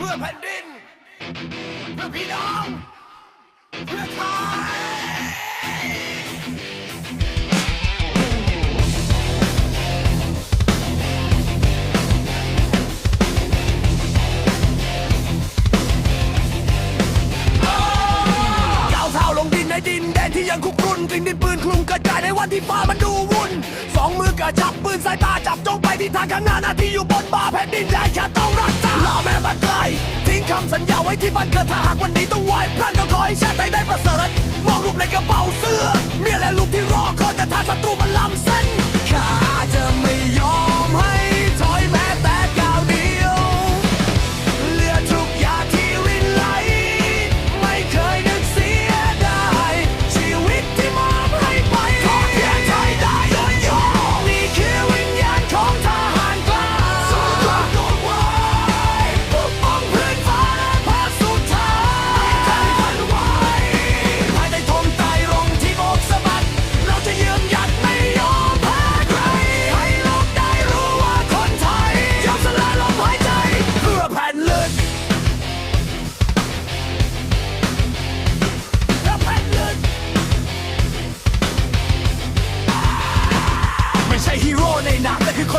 พื่อแผ่นดิน เพื่อพี่น้อง เพื่อไทยก้าเท้าลงดินในดินแดนที่ยังคุกรุ่นกลิ่นดินปืนคลุมกระจายในวันที่ฟ้ามันดูวุ่น สองมือกระจับปืนสายตาจับจ้องไปที่ทางข้างหน้าหน้าที่อยู่บนบ่าแผ่นดินแดน ที่บ้านเกิดถ้าหากวันนี้ต้องไหวพระก็ขอให้ชาติไทยได้ประเสริฐมองรูปในกระเป๋าเสื้อ เมียและลูกที่รอคอยแต่ถ้าศัตรูมันล้ำเส้น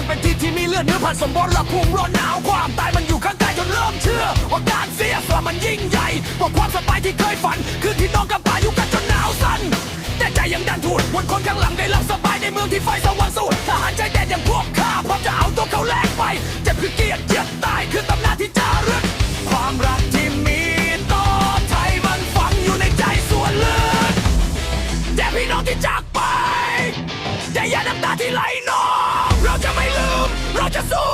นเป็นที่ที่มีเลือดเนื้อผ่านสมบูรณ์ละภูมิร้อนหนาวความตายมันอยู่ข้างกายจนเริ่มเชื่อว่าการเสียสละมันยิ่งใหญ่กว่าความสบายที่เคยฝัน คือที่น้องกับป่าอยู่กันจนหนาวสั่นแต่ใจยังดันทุนวนคนข้างหลังได้รับสบายในเมืองที่ไฟสว่างสูดทหารใจแดนอย่างพวกข้าพร้อมจะเอาตัวเขาแลกไปเจ็บคือเกียรติเจ็บตายคือตำนานที่จารึกความรักที่มีต่อไทยมันฝังอยู่ในใจส่วนลึกแต่พี่น้องที่จากไป แต่อย่าน้ำตาที่ไหลนอง เราจะไม่ลืม เราจะสู้